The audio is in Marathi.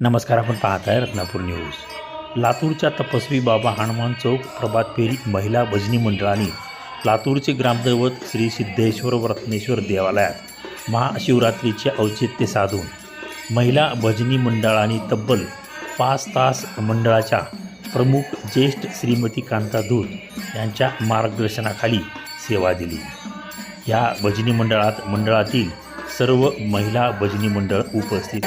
नमस्कार आपण पाहत आहे रत्नापूर न्यूज. लातूरच्या तपस्वी बाबा हनुमान चौक प्रभात फेरी महिला भजनी मंडळाने लातूरचे ग्रामदैवत श्री सिद्धेश्वर व रत्नेश्वर देवालयात महाशिवरात्रीचे औचित्य साधून महिला भजनी मंडळाने तब्बल पाच तास मंडळाच्या प्रमुख ज्येष्ठ श्रीमती कांता दूत यांच्या मार्गदर्शनाखाली सेवा दिली. या भजनी मंडळात मंडळातील सर्व महिला भजनी मंडळ उपस्थित